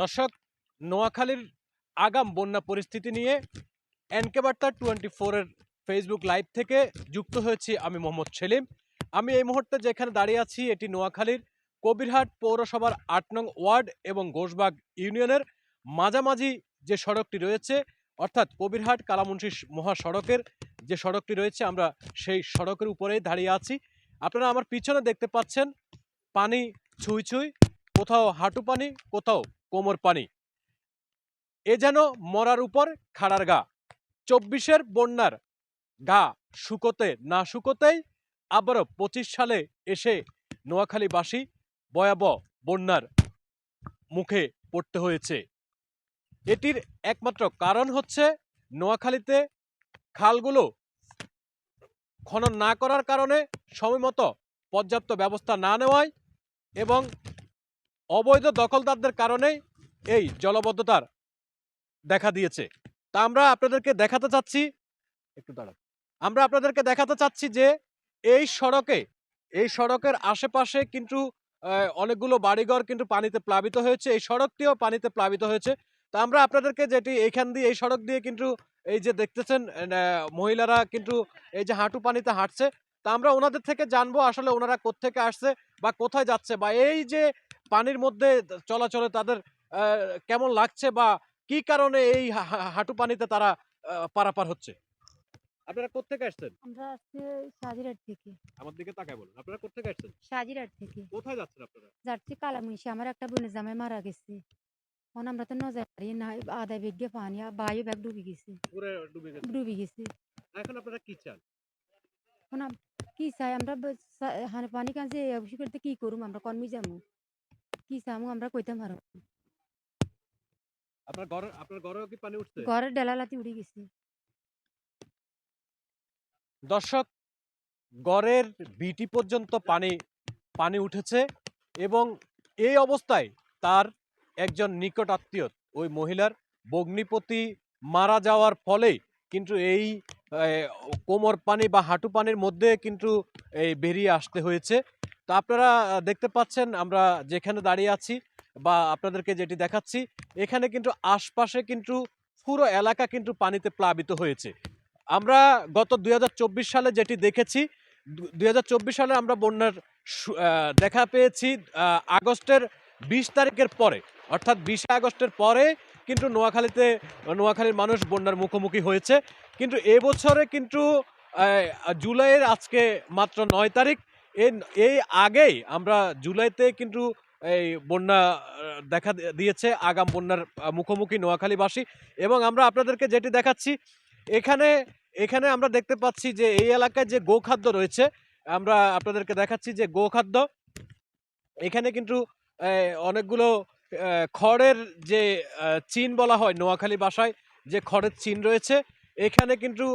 দর্শক, নোয়াখালীর আগাম বন্যা পরিস্থিতি নিয়ে এনকে বার্তা টোয়েন্টি ফোরের ফেসবুক লাইভ থেকে যুক্ত হয়েছি আমি মোহাম্মদ সেলিম। আমি এই মুহূর্তে যেখানে দাঁড়িয়ে আছি, এটি নোয়াখালীর কবিরহাট পৌরসভার আট নং ওয়ার্ড এবং ঘোষবাগ ইউনিয়নের মাঝামাঝি যে সড়কটি রয়েছে, অর্থাৎ কবিরহাট কালামুন্সি মহাসড়কের যে সড়কটি রয়েছে, আমরা সেই সড়কের উপরেই দাঁড়িয়ে আছি। আপনারা আমার পিছনে দেখতে পাচ্ছেন পানি ছুঁই ছুঁই, কোথাও হাঁটু পানি, কোথাও কোমর পানি। এ যেন মরার উপর খাড়ার গা। চব্বিশের বন্যার গা শুকোতে না শুকোতেই আবারও পঁচিশ সালে এসে নোয়াখালীবাসী ভয়াবহ বন্যার মুখে পড়তে হয়েছে। এটির একমাত্র কারণ হচ্ছে নোয়াখালীতে খালগুলো খনন না করার কারণে সময়মতো পর্যাপ্ত ব্যবস্থা না নেওয়ায় এবং অবৈধ দখলদারদের কারণেই এই জলবদ্ধতার দেখা দিয়েছে। তা আমরা আপনাদেরকে দেখাতে চাচ্ছি, একটু দাঁড়ান। আমরা আপনাদেরকে দেখাতে চাচ্ছি যে এই সড়কে, এই সড়কের আশেপাশে কিন্তু অনেকগুলো বাড়িঘর কিন্তু পানিতে প্লাবিত হয়েছে। এই সড়কটিও পানিতে প্লাবিত হয়েছে। তা আমরা আপনাদেরকে যেটি এইখান দিয়ে, এই সড়ক দিয়ে কিন্তু এই যে দেখতেছেন মহিলারা কিন্তু এই যে হাঁটু পানিতে হাঁটছে। তা আমরা ওনাদের থেকে জানব আসলে ওনারা কোত্থেকে আসছে বা কোথায় যাচ্ছে বা এই যে পানির মধ্যে চলাচলে তাদের কেমন লাগছে বা কি কারণে এই হাঁটু পানিতে তারা পারাপার হচ্ছে? আপনারা কোত্থেকে আসছেন? আমরা আসছি থেকে। আমার দিকে তাকায় বলুন আপনারা কোত্থেকে আসছেন? থেকে। কোথায় যাচ্ছেন আপনারা? যাচ্ছি আমার একটা বোনের জামাই মারা গেছে। এখন আমরা তো নজর পারি না আধা বেগে পানি বায়ু ব্যাগ ডুবে গেছে। পুরো ডুবে গেছে। ডুবে গেছে। এখন আপনারা কি চান? এখন কি চাই? আমরা হানে পানি কাজে অবশ্যই করতে কি করুম? আমরা কর্মী যাব। কি চামু আমরা কইতে পারো আপনার ঘরে আপনার ঘরেও কি পানি উঠছে? ঘরের ডেলালাতি উড়ে গেছে। দর্শক গড়ের বিটি পর্যন্ত পানি পানি উঠেছে এবং এই অবস্থায় তার একজন নিকট আত্মীয় ওই মহিলার বগ্নিপতি মারা যাওয়ার ফলে কিন্তু এই আহ, কোমর পানি বা হাঁটু পানির মধ্যে কিন্তু এই বেরিয়ে আসতে হয়েছে। তো আপনারা দেখতে পাচ্ছেন আমরা যেখানে দাঁড়িয়ে আছি বা আপনাদেরকে যেটি দেখাচ্ছি, এখানে কিন্তু আশপাশে কিন্তু পুরো এলাকা কিন্তু পানিতে প্লাবিত হয়েছে। আমরা গত দু হাজার চব্বিশ সালে যেটি দেখেছি, দু হাজার চব্বিশ সালে আমরা বন্যার দেখা পেয়েছি আগস্টের বিশ তারিখের পরে। অর্থাৎ বিশে আগস্টের পরে কিন্তু নোয়াখালীতে, নোয়াখালীর মানুষ বন্যার মুখোমুখি হয়েছে। কিন্তু এবছরে কিন্তু জুলাইয়ের আজকে মাত্র নয় তারিখ এই এই আগেই আমরা জুলাইতে কিন্তু এই বন্যা দেখা দিয়েছে আগাম বন্যার মুখোমুখি নোয়াখালীবাসী এবং আমরা আপনাদেরকে যেটি দেখাচ্ছি, এখানে এখানে আমরা দেখতে পাচ্ছি যে এই এলাকায় যে গোখাদ্য রয়েছে, আমরা আপনাদেরকে দেখাচ্ছি যে গোখাদ্য, এখানে কিন্তু অনেকগুলো খড়ের যে চিন বলা হয় নোয়াখালী বাসায় যে খড়ের চিন রয়েছে, এখানে কিন্তু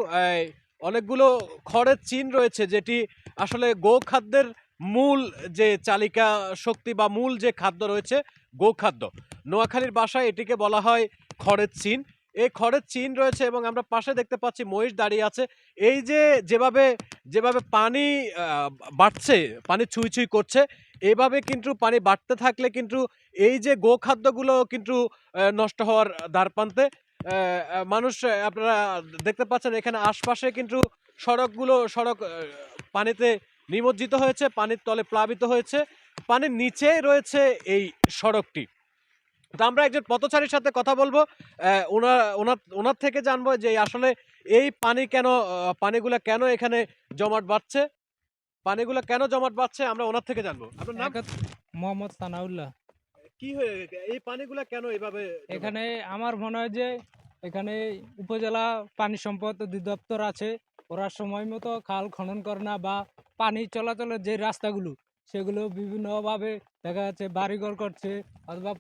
অনেকগুলো খড়ের চিন রয়েছে যেটি আসলে গোখাদ্যের মূল যে চালিকা শক্তি বা মূল যে খাদ্য রয়েছে, গোখাদ্য। নোয়াখালীর বাসায় এটিকে বলা হয় খড়ের চিন এই খড়ের চিন রয়েছে এবং আমরা পাশে দেখতে পাচ্ছি মহিষ দাঁড়িয়ে আছে। এই যে যেভাবে যেভাবে পানি বাড়ছে, পানি ছুঁই ছুঁই করছে, এভাবে কিন্তু পানি বাড়তে থাকলে কিন্তু এই যে গোখাদ্যগুলো কিন্তু নষ্ট হওয়ার দ্বারপ্রান্তে মানুষ আপনারা দেখতে পাচ্ছেন এখানে আশপাশে কিন্তু সড়কগুলো, সড়ক পানিতে নিমজ্জিত হয়েছে, পানির তলে প্লাবিত হয়েছে, পানির নিচে রয়েছে এই সড়কটি। তো আমরা একজন পথচারীর সাথে কথা বলব। ওনার ওনার ওনার থেকে জানব যে আসলে এই পানি কেন পানিগুলো কেন এখানে জমাট বাড়ছে পানিগুলো কেন জমাট বাড়ছে আমরা ওনার থেকে জানব। আপনার নাম? মোহাম্মদ সানাউল্লাহ। কি হয়ে এই পানিগুলো কেন এখানে আমার মনে হয় যে এখানে উপজেলা পানি সম্পদ অধিদপ্তর আছে। ওরা সময় মতো খাল খনন করে না বা পানি চলাচলের যে রাস্তাগুলো, সেগুলো বিভিন্নভাবে দেখা যাচ্ছে বাড়িঘর করছে অথবা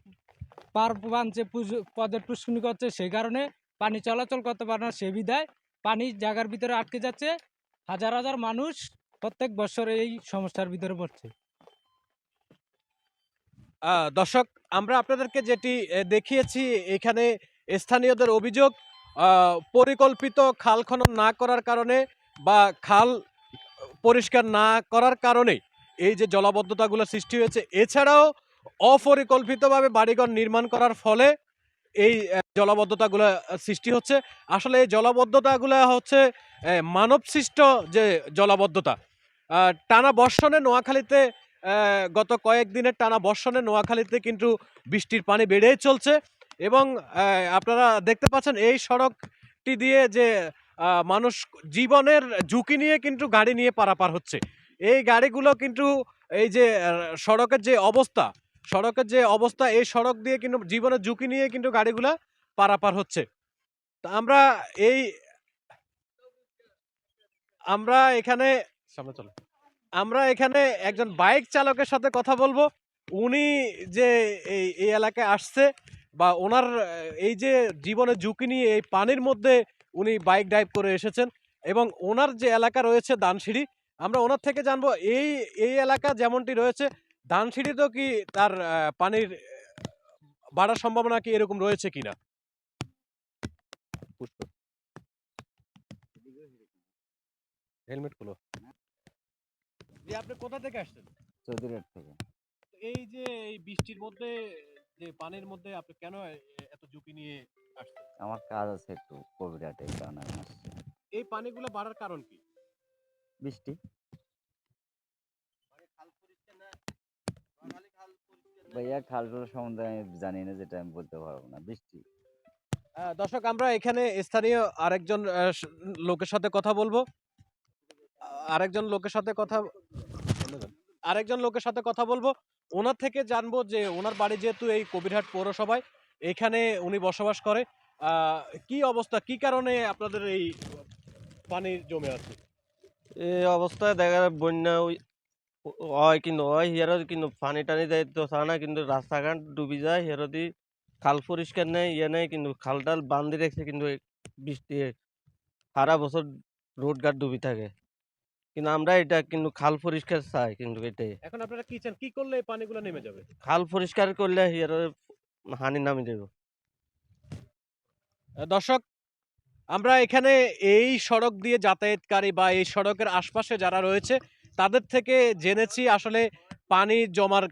পার বাঁধছে পুজো- পদের পুষ্কনি করছে। সেই কারণে পানি চলাচল করতে পারে না, সে বিধায় পানি জায়গার ভিতরে আটকে যাচ্ছে। হাজার হাজার মানুষ প্রত্যেক বছর এই সমস্যার ভিতরে পড়ছে। দর্শক, আমরা আপনাদেরকে যেটি দেখিয়েছি, এখানে স্থানীয়দের অভিযোগ পরিকল্পিত খাল খনন না করার কারণে বা খাল পরিষ্কার না করার কারণে এই যে জলাবদ্ধতাগুলো সৃষ্টি হয়েছে, এছাড়াও অপরিকল্পিতভাবে বাড়িঘর নির্মাণ করার ফলে এই জলাবদ্ধতাগুলো সৃষ্টি হচ্ছে। আসলে এই জলাবদ্ধতাগুলো হচ্ছে মানবসৃষ্ট যে জলাবদ্ধতা টানা বর্ষণে নোয়াখালীতে গত কয়েকদিনের টানা বর্ষণে নোয়াখালীতে কিন্তু বৃষ্টির পানি বেড়েই চলছে এবং আপনারা দেখতে পাচ্ছেন এই সড়কটি দিয়ে যে মানুষ জীবনের ঝুঁকি নিয়ে কিন্তু গাড়ি নিয়ে পারাপার হচ্ছে। এই গাড়িগুলো কিন্তু এই যে সড়কের যে অবস্থা, সড়কের যে অবস্থা, এই সড়ক দিয়ে কিন্তু জীবনের ঝুঁকি নিয়ে কিন্তু গাড়িগুলো পারাপার হচ্ছে। তা আমরা এই, আমরা এখানে সামনে চলো। আমরা এখানে একজন বাইক চালকের সাথে কথা বলব। উনি যে এই এই এলাকায় আসছে বা ওনার, এই যে জীবনে ঝুঁকি নিয়ে এই পানির মধ্যে উনি বাইক ড্রাইভ করে এসেছেন এবং ওনার যে এলাকা রয়েছে দানসিঁড়ি আমরা ওনার থেকে জানব এই এই এলাকা যেমনটি রয়েছে দানসিঁড়িতেও কি তার পানির বাড়ার সম্ভাবনা কি এরকম রয়েছে কিনা? হেলমেটগুলো যে আপনি কোথা থেকে আসছেন? চৌধুরীহাট থেকে। এই যে এই বৃষ্টির মধ্যে যে পানির মধ্যে আপনি কেন এত ঝুঁকি নিয়ে আসছেন? আমার কাজ আছে একটু কবিরাটে কারণে আমি আসছি। এই পানিগুলো বাড়ার কারণ কি? বৃষ্টি। ভাইয়া খালগুলো সম্বন্ধে আমি জানি না যেটা আমি বলতে পারব না। বৃষ্টি। দর্শক আমরা এখানে স্থানীয় আরেকজন লোকের সাথে কথা বলব। আরেকজন লোকের সাথে কথা আরেকজন লোকের সাথে কথা বলব। ওনার থেকে জানব যে ওনার বাড়ি যেহেতু এই কবিরহাট পৌরসভায়, এখানে উনি বসবাস করে। কি অবস্থা? কি কারণে আপনাদের এই পানি জমে আছে? এই অবস্থায় দেখা যায় বন্যা ওই হয় কিন্তু, হয় হিয়ারও কিন্তু পানি টানি দেয় তো না, কিন্তু রাস্তাঘাট ডুবি যায় হিয়ারদি খাল পরিষ্কার নেই ইয়ে নেই, কিন্তু খালটাল বান্ধি রেখেছে, কিন্তু বৃষ্টি সারা বছর রোড ঘাট ডুবি থাকে। কিন্তু আমরা এটা কিন্তু খাল পরিষ্কার চাই কিন্তু এটাই। এখন আপনারা কি চান? কি করলে এই পানিগুলো নেমে যাবে? খাল পরিষ্কার করলে হিয়ার হানি নামি দেব দর্শক আমরা এখানে এই সড়ক দিয়ে যাতায়াতকারী বা এই সড়কের আশপাশে যারা রয়েছে তাদের থেকে জেনেছি আসলে পানি জমার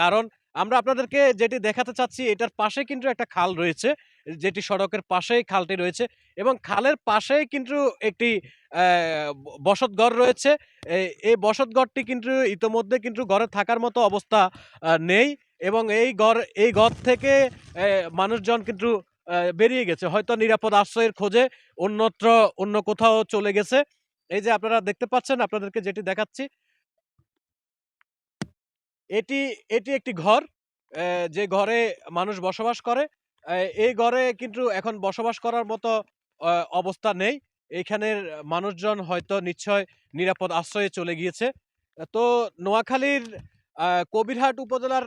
কারণ। আমরা আপনাদেরকে যেটি দেখাতে চাচ্ছি এটার পাশে কিন্তু একটা খাল রয়েছে যেটি সড়কের পাশেই খালটি রয়েছে। এবং খালের পাশেই কিন্তু একটি বসতঘর রয়েছে। এই- বসতঘরটি কিন্তু ইতোমধ্যে কিন্তু ঘরে থাকার মতো অবস্থা নেই এবং এই ঘর এই ঘর থেকে মানুষজন কিন্তু বেরিয়ে গেছে। হয়তো নিরাপদ আশ্রয়ের খোঁজে অন্যত্র, অন্য কোথাও চলে গেছে। এই যে আপনারা দেখতে পাচ্ছেন, আপনাদেরকে যেটি দেখাচ্ছি। এটি এটি একটি ঘর যে ঘরে মানুষ বসবাস করে। এই ঘরে কিন্তু এখন বসবাস করার মতো অবস্থা নেই। এখানের মানুষজন হয়তো নিশ্চয় নিরাপদ আশ্রয়ে চলে গিয়েছে। তো নোয়াখালীর কবিরহাট উপজেলার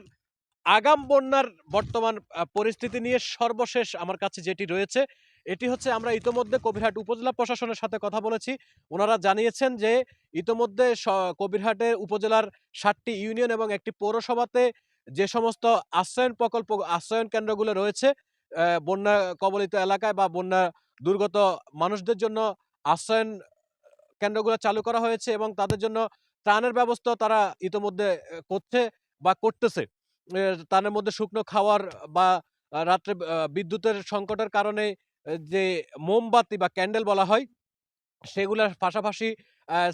আগাম বন্যার বর্তমান পরিস্থিতি নিয়ে সর্বশেষ আমার কাছে যেটি রয়েছে, এটি হচ্ছে আমরা ইতোমধ্যে কবিরহাট উপজেলা প্রশাসনের সাথে কথা বলেছি। ওনারা জানিয়েছেন যে, ইতোমধ্যে কবিরহাটের উপজেলার ষাটটি ইউনিয়ন এবং একটি পৌরসভাতে যে সমস্ত আশ্রয়ন প্রকল্প আশ্রয়ন কেন্দ্রগুলো রয়েছে বন্যা কবলিত এলাকায় বা বন্যা দুর্গত মানুষদের জন্য আশ্রয়ন কেন্দ্রগুলো চালু করা হয়েছে এবং তাদের জন্য ত্রাণের ব্যবস্থা তারা ইতোমধ্যে করছে বা করতেছে। তাদের মধ্যে শুকনো খাওয়ার বা রাত্রে বিদ্যুতের সংকটের কারণে যে মোমবাতি বা ক্যান্ডেল বলা হয় সেগুলোর পাশাপাশি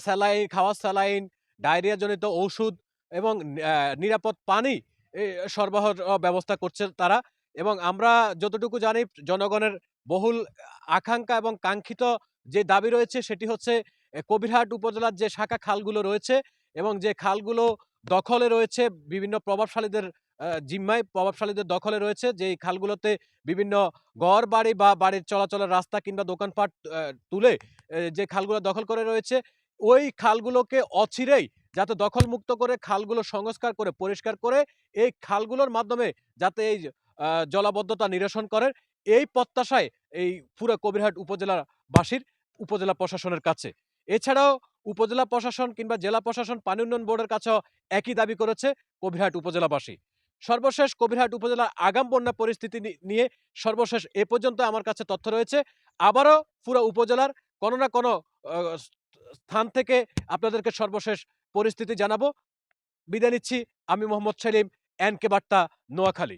স্যালাইন খাওয়ার স্যালাইন ডায়রিয়া জনিত ঔষধ এবং নিরাপদ পানি এ, সরবরাহর ব্যবস্থা করছে তারা। এবং আমরা যতটুকু জানি, জনগণের বহুল আকাঙ্ক্ষা এবং কাঙ্ক্ষিত যে দাবি রয়েছে, সেটি হচ্ছে কবিরহাট উপজেলার যে শাখা খালগুলো রয়েছে এবং যে খালগুলো দখলে রয়েছে, বিভিন্ন প্রভাবশালীদের জিম্মায় প্রভাবশালীদের দখলে রয়েছে যে খালগুলোতে বিভিন্ন ঘর বাড়ি বা বাড়ির চলাচলের রাস্তা কিংবা দোকানপাট তুলে যে খালগুলো দখল করে রয়েছে, ওই খালগুলোকে অচিরেই যাতে দখল মুক্ত করে, খালগুলো সংস্কার করে, পরিষ্কার করে, এই খালগুলোর মাধ্যমে যাতে এই জলাবদ্ধতা নিরসন করে এই প্রত্যাশায় এই পুরো কবিরহাট উপজেলাবাসীর উপজেলা প্রশাসনের কাছে। এছাড়াও উপজেলা প্রশাসন কিংবা জেলা প্রশাসন, পানি উন্নয়ন বোর্ডের কাছেও একই দাবি করেছে কবিরহাট উপজেলাবাসী। সর্বশেষ কবিরহাট উপজেলার আগাম বন্যা পরিস্থিতি নিয়ে সর্বশেষ এ পর্যন্ত আমার কাছে তথ্য রয়েছে। আবারও পুরো উপজেলার কোনো না কোনো স্থান থেকে আপনাদেরকে সর্বশেষ পরিস্থিতি জানাব। বিদায় নিচ্ছি, আমি মোহাম্মদ সেলিম এন কে বার্তা, নোয়াখালী।